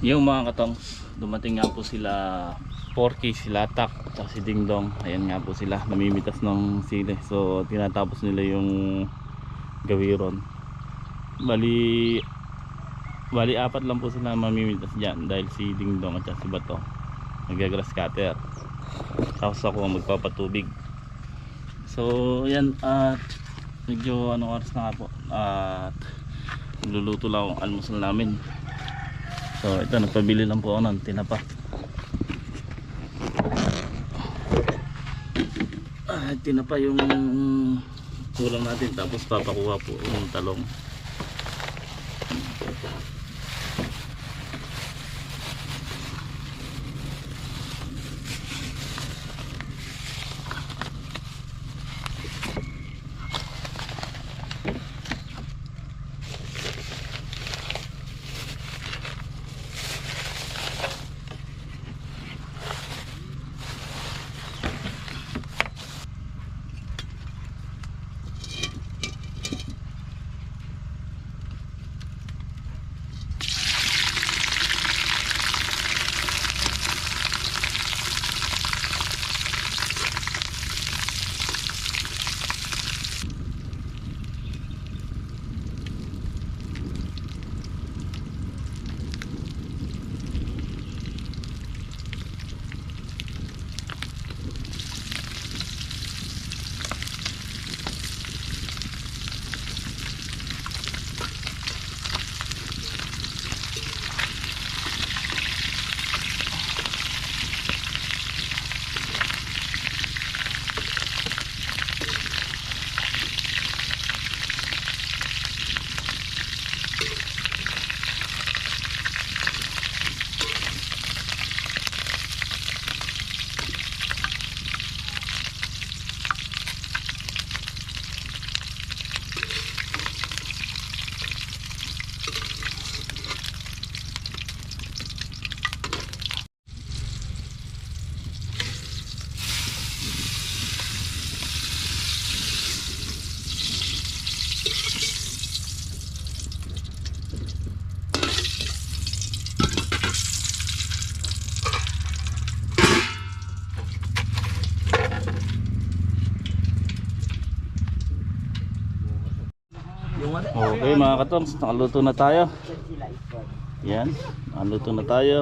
Yung mga katong, dumating nga po sila Porky, sila Tak, at si Ding. Ayan nga po sila, namimitas ng sili. So, tinatapos nila yung gawiron. Bali, bali apat lang po sila mamimitas dyan dahil si Ding Dong at si Bato nagagrass cutter. Tapos ako magpapatubig. So, yan at medyo ano oras na nga po at luluto lang ang almusal namin. So, ito nagpabili lang po ako ng tinapa. Ah, tinapa yung kulang natin tapos papakuha po yung talong. Mga katongs, nakaluto na tayo. Yan, nakaluto na tayo.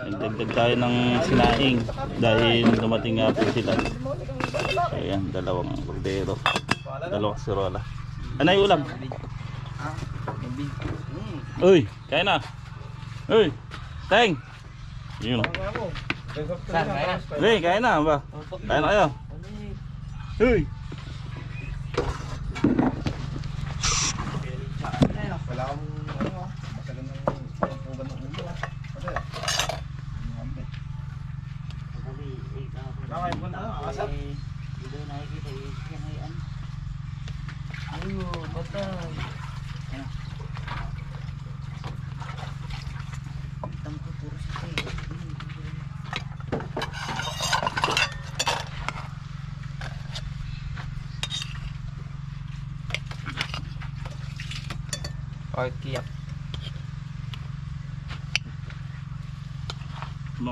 Nagdagdag tayo ng sinaing dahil dumating nga po sila. So yan, dalawang kordero. Dalawang sirola. Ano yung ulam? Uy, kain na. Uy, Teng. Yun o. Uy, kain na ba? Kain na kayo. Uy. Salamat.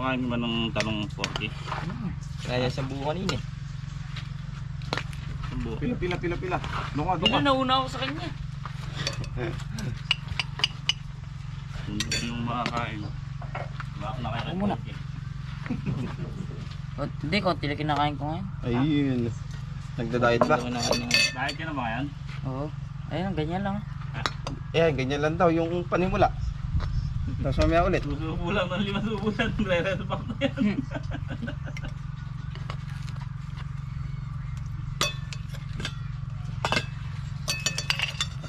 Kumakain man ng talong 40. Kaya sa buo kanina eh. Pila, pila, pila, pila. Dunga, dunga. nauna ako sa kanya. Hindi yung makakain. Wala ako nakakain. Muna. O, hindi, konti lang kinakain ko ngayon. Ayun. Nagda-diet ba? Kahit ka na ba yan? Oo. Ayun, ganyan lang. Eh, ganyan lang daw yung panimula. Tapos mamaya ulit. Susubo lang ng lima subo na yan.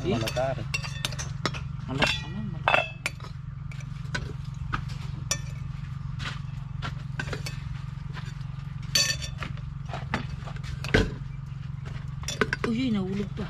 Eh? Malatari. Malak, ano, malak. Uy, nahulog pa.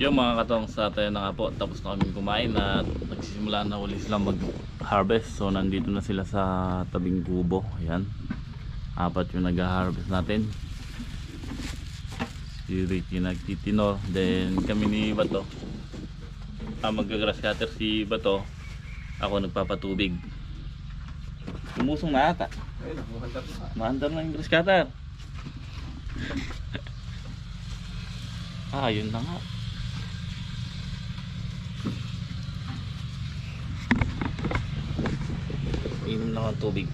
Yung mga katong sa tayo na nga po, tapos na kami kumain at nagsisimula na uli sila mag-harvest. So nandito na sila sa tabing kubo. Ayan. Apat yung nag-harvest natin. Si Ricky nagtitinor. Then kami ni Bato. Ah, mag-grass cutter si Bato. Ako nagpapatubig. Lumusong na ata. Maandar na yung grass cutter. ah, yun na nga. Inom lang ang tubig.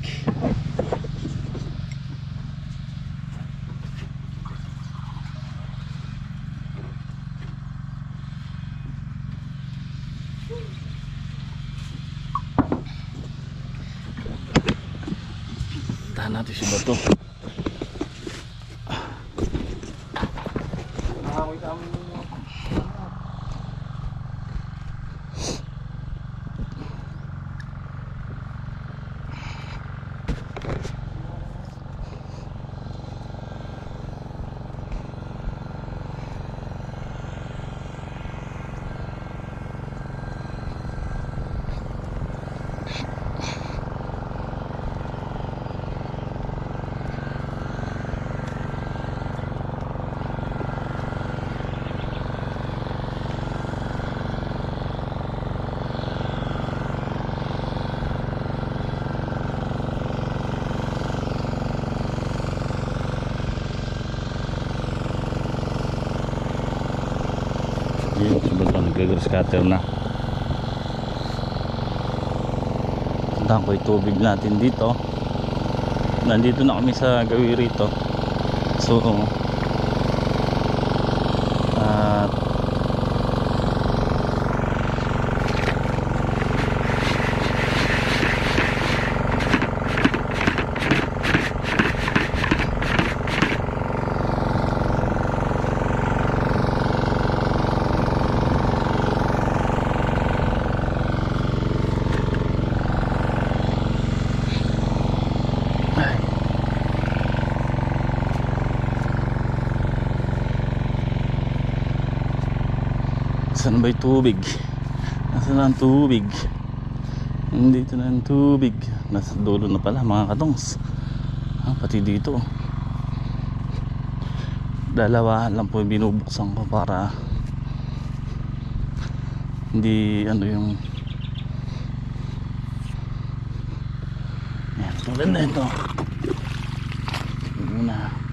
Tahan natin si Bato. Nakakoy kami yung Yun, si Cutter na. Tandaan ko yung tubig natin dito. Nandito na kami sa gawi rito. So, at Ay. Saan ba yung tubig? Nasaan na ang tubig? Nandito na ang tubig. Nasa dulo na pala mga kadongs. Ah, pati dito. Dalawa lang po yung binubuksan ko para hindi ano yung Yan, tulad na ito. Muna.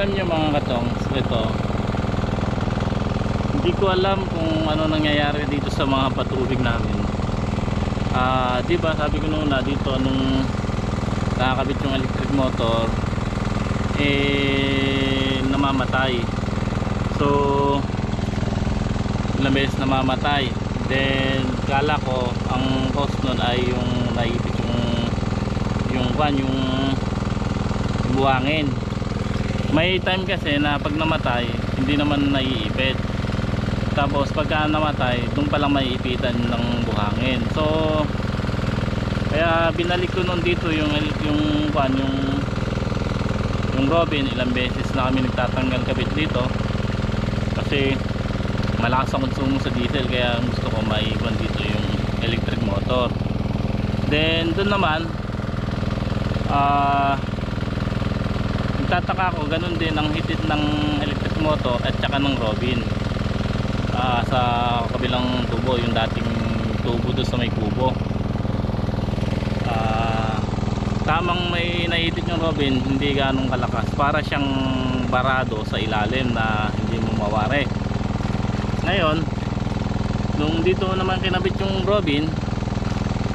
Alam niyo mga katong, ito. Hindi ko alam kung ano nangyayari dito sa mga patubig namin. Ah, 'di ba sabi ko noon na dito nung nakakabit yung electric motor eh namamatay. So ilang beses namamatay. Then kala ko ang cause nun ay yung naipit yung yung kwan yung buhangin may time kasi na pag namatay hindi naman naiipit. Tapos pagka namatay doon palang maiipitan ng buhangin. So kaya binalik ko nun dito yung yung kwan yung yung Robin ilang beses na kami nagtatanggal kabit dito. Kasi malakas ang konsumo sa diesel kaya gusto ko maiwan dito yung electric motor. Then doon naman ah nagtataka ako ganun din ang hitit ng electric motor at saka ng Robin. Ah, sa kabilang tubo yung dating tubo doon sa may kubo. Ah, tamang may nahitit yung Robin hindi ganong kalakas. Para siyang barado sa ilalim na hindi mo mawari. Ngayon nung dito naman kinabit yung Robin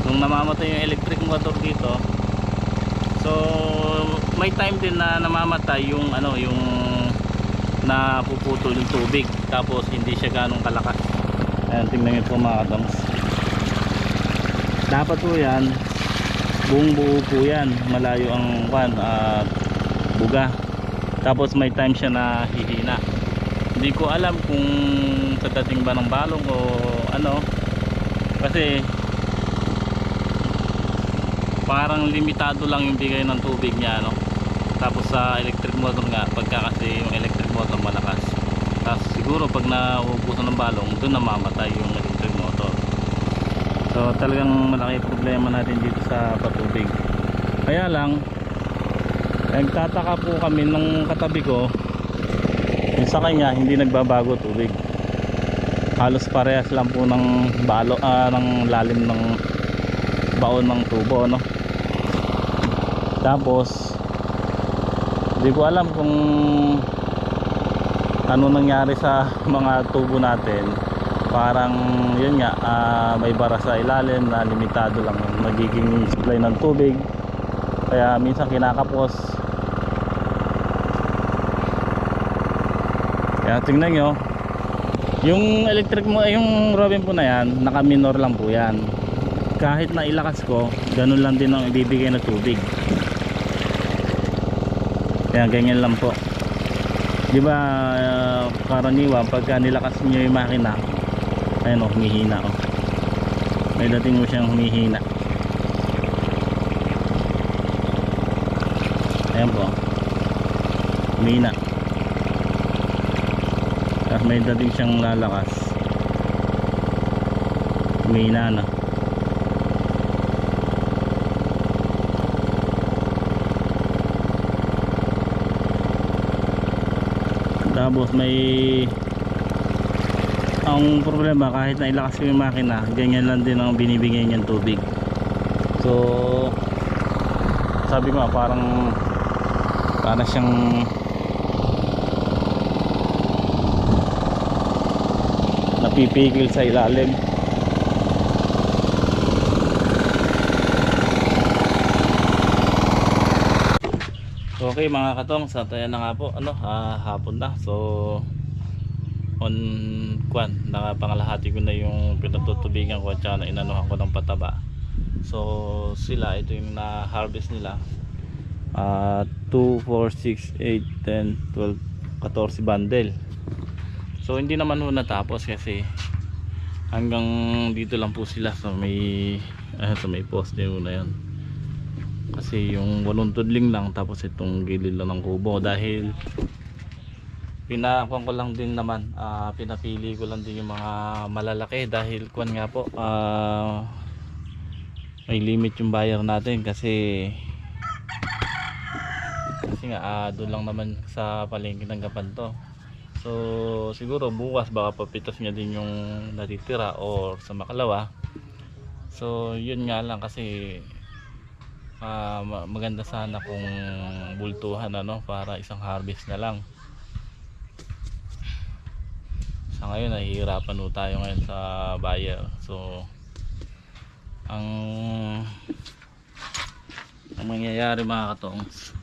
nung namamatay yung electric motor dito so may time din na namamatay yung ano yung napuputol yung tubig. Tapos hindi siya ganong kalakas. Ayan tingnan nyo po mga kadams dapat po yan buong buo po yan. Malayo ang kwan at buga. Tapos may time siya na hihina. Hindi ko alam kung tatating ba ng balong o ano. Kasi parang limitado lang yung bigay ng tubig niya no tapos sa electric motor nga pagka kasi yung electric motor malakas tapos siguro pag naubusan ng balong doon namamatay yung electric motor. So talagang malaki problema natin dito sa patubig. Kaya lang nagtataka po kami nung katabi ko yung sa kanya hindi nagbabago tubig. Halos parehas lang po ng balo ah, ng lalim ng baon ng tubo no tapos hindi ko alam kung ano nangyari sa mga tubo natin. Parang yun nga ah, may bara sa ilalim na limitado lang ang nagiging supply ng tubig. Kaya minsan kinakapos. Kaya tingnan nyo yung electric mo yung Robin po na yan naka minor lang po yan. Kahit na ilakas ko ganun lang din ang ibibigay na tubig kaya ganyan lang po. Di ba uh, karaniwan pagka nilakas nyo yung makina ayun o humihina o may dating mo siyang humihina. Ayan po. Humihina. Tapos may dating siyang lalakas. Humihina na tapos may ang problema kahit na ilakas yung makina ganyan lang din ang binibigay niyang tubig. So sabi ko parang para siyang napipigil sa ilalim Okay mga katong, sa tayo na nga po, ano, ah, hapon na. So on kwan, nakapangalahati ko na yung pinatutubigan ko at saka na inanuhan ko ng pataba. So sila, ito yung na-harvest nila. Ah, 2, 4, 6, 8, 10, 12, 14 bundle. So hindi naman ho natapos kasi hanggang dito lang po sila sa may ah, sa may poste na yun kasi yung walong tudling lang tapos itong gilid lang ng kubo. Dahil pinakuan ko lang din naman ah, pinapili ko lang din yung mga malalaki. Dahil kuan nga po ah, may limit yung buyer natin kasi kasi nga ah, doon lang naman sa palengke ng gapan to. So siguro bukas baka papitas niya din yung natitira or sa makalawa. So yun nga lang kasi ma- maganda sana kung bultuhan ano para isang harvest na lang. Sa ngayon nahihirapan po tayo ngayon sa buyer. So ang ang mangyayari mga katongs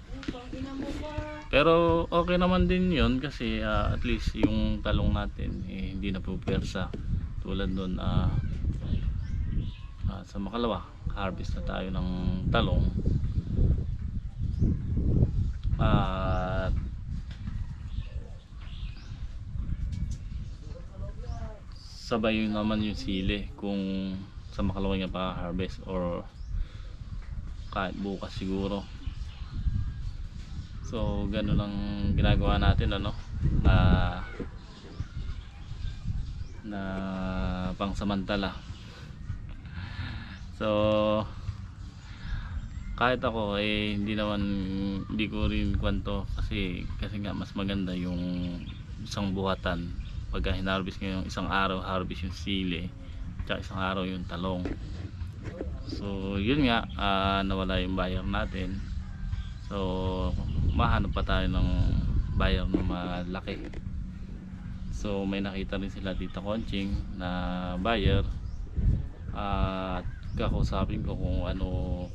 pero okay naman din yon kasi ah, at least yung talong natin eh, hindi na po persa tulad nun ah, ah, sa makalawa harvest na tayo ng talong. At sabay yun naman yung sili kung sa makalawa nga pa harvest or kahit bukas siguro. So ganun ang ginagawa natin ano na na pangsamantala so kahit ako eh hindi naman hindi ko rin kwento kasi kasi nga mas maganda yung isang buhatan. Pagka hinarvest yung isang araw harvest yung sili tsaka isang araw yung talong. So yun nga ah, nawala yung buyer natin. So mahanap pa tayo ng buyer na malaki. So may nakita rin sila dito Conching na buyer. At kakausapin ko kung ano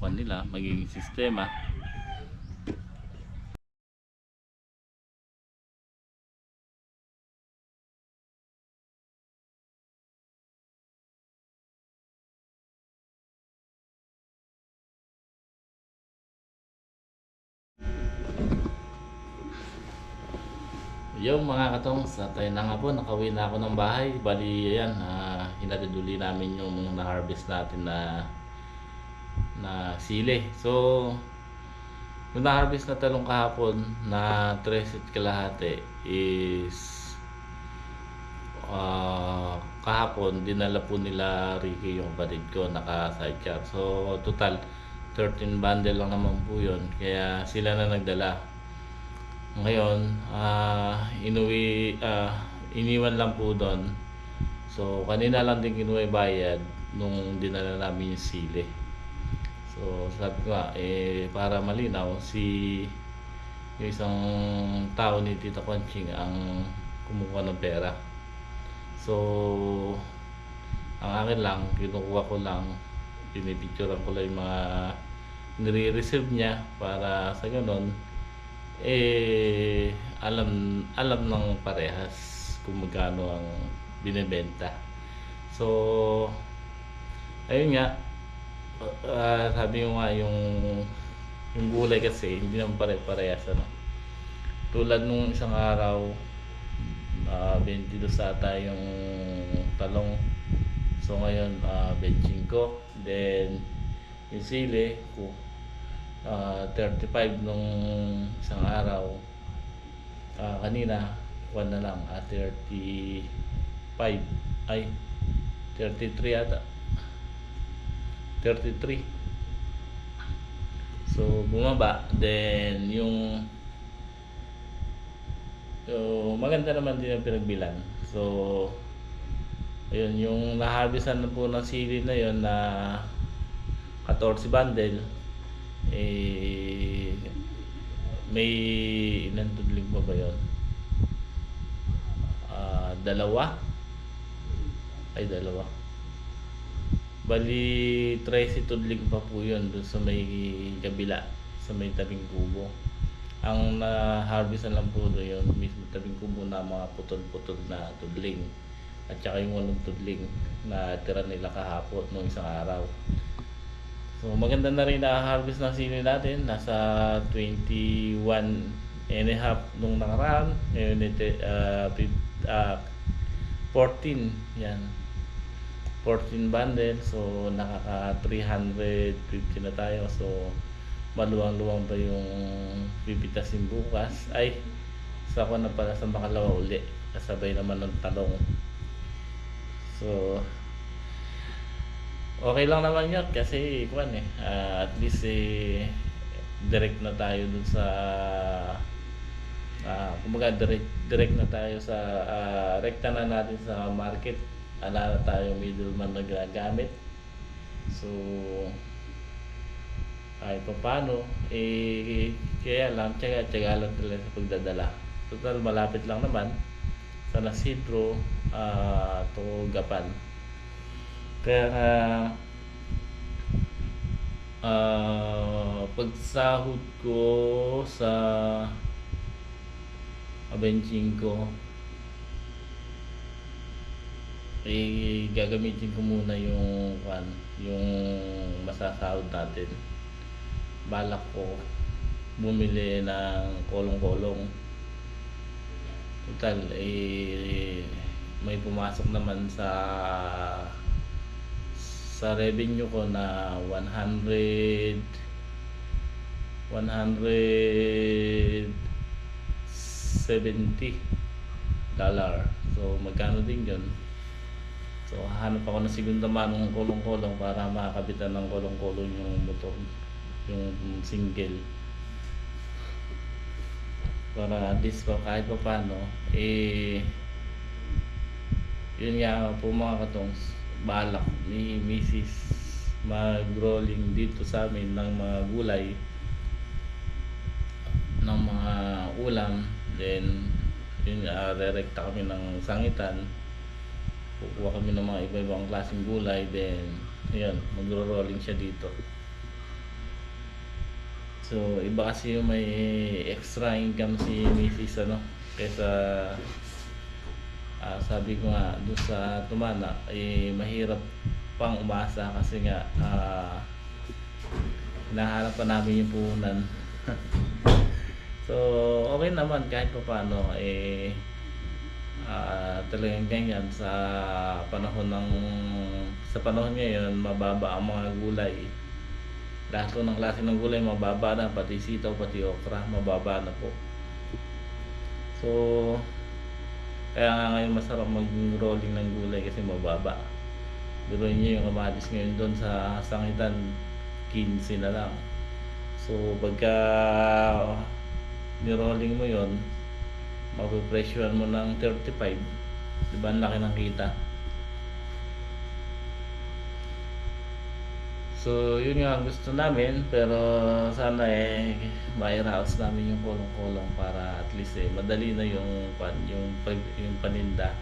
kung nila magiging sistema Yung mga katong sa tayo na nga po, nakawin na ako ng bahay. Bali, ayan, uh, hinatiduli namin yung mga na-harvest natin na na sili. So, yung na-harvest na talong kahapon na 3 at kalahati is ah, kahapon dinala po nila Ricky yung kapatid ko naka sidecar. So, total 13 bundle lang naman po yun. Kaya sila na nagdala. Ngayon, ah inuwi, ah, iniwan lang po doon. So, kanina lang din kinuha bayad nung dinala namin yung sili. So, sabi ko nga, eh, para malinaw, si yung isang tao ni Tita Conching ang kumukuha ng pera. So, ang akin lang, kinukuha ko lang, pinipicturean ko lang yung mga nire-receive niya para sa ganun, eh alam alam ng parehas kung magkano ang binebenta. So, ayun nga, uh, sabi ko nga yung yung gulay kasi hindi naman pare-parehas ano. Tulad nung isang araw ah, uh, 22 ata yung talong. So ngayon ah, uh, 25 then yung sili ko uh, 35 nung isang araw. Uh, kanina 1 na lang at uh, 30 5 ay 33 yata 33 so bumaba. Then yung so maganda naman din ang pinagbilan. So ayun yung naharvestan na po ng sili na yon na 14 bundle eh may ilan tudling pa ba yun? Uh, dalawa ay dalawa bali 13 tudling pa po yun dun sa may kabila sa may tabing kubo ang na-harvestan lang po doon yun mismo tabing kubo na mga putol-putol na tudling at saka yung walong tudling na tira nila kahapon nung isang araw So maganda na rin na-harvest ng sili natin. Nasa 21 and a half nung nakaraan. Ngayon ito, uh, ah, 14. Yan. 14 bundle. So nakaka 350 na tayo. So maluwang-luwang pa yung pipitasin bukas. Ay, sa ako na pala sa makalawa uli. Kasabay naman ng talong. So, okay lang naman yun kasi kuan eh ah, at least eh direct na tayo dun sa ah kumbaga direct direct na tayo sa ah, rekta na natin sa market ala na tayo middleman na ginagamit so kahit pa paano eh kaya lang tsaga tsaga lang talaga sa pagdadala. Total malapit lang naman sa Nasidro uh, to Gapan. Kaya ah, pagsahod ko sa abenching ko eh gagamitin ko muna yung kwan, yung masasahod natin. Balak ko bumili ng kolong-kolong. Total eh may pumasok naman sa sa revenue ko na 100 170 dollar. So magkano din 'yon? So hahanap ako ng segunda manong kolong-kolong para makakabitan ng kolong-kolong yung motor, yung single. Para least pa kahit pa paano, eh, yun nga po mga katongs, balak ni Mrs. mag-rolling dito sa amin ng mga gulay, ng mga ulam, then yun nga, rerekta kami ng sangitan, kukuha kami ng mga iba-ibang klaseng gulay then ayun magro-rolling siya dito so iba kasi yung may extra income si Mrs. ano kaysa ah, sabi ko nga doon sa Tumana eh mahirap pang umasa kasi nga ah, hinahanap pa namin yung puhunan so okay naman kahit pa paano eh Ah, talagang ganyan sa panahon ng sa panahon ngayon mababa ang mga gulay. Lahat po ng klase ng gulay mababa na pati sitaw pati okra mababa na po. So kaya nga ngayon masarap mag rolling ng gulay kasi mababa. Biruin niyo yung kamatis ngayon doon sa sangitan 15 na lang. So pagka ni-rolling mo yon mapipresyohan mo ng 35 di ba? Ang laki ng kita. So yun nga gusto namin pero sana eh ma-house namin yung kulong-kulong para at least eh madali na yung yung, yung paninda.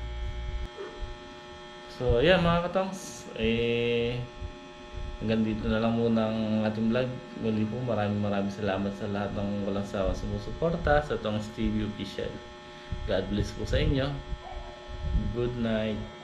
So ayan mga katongs. Eh hanggang dito na lang muna ang ating vlog. Muli po maraming maraming salamat sa lahat ng walang sawa sumusuporta sa tong Stevie Official God bless po sa inyo. Good night.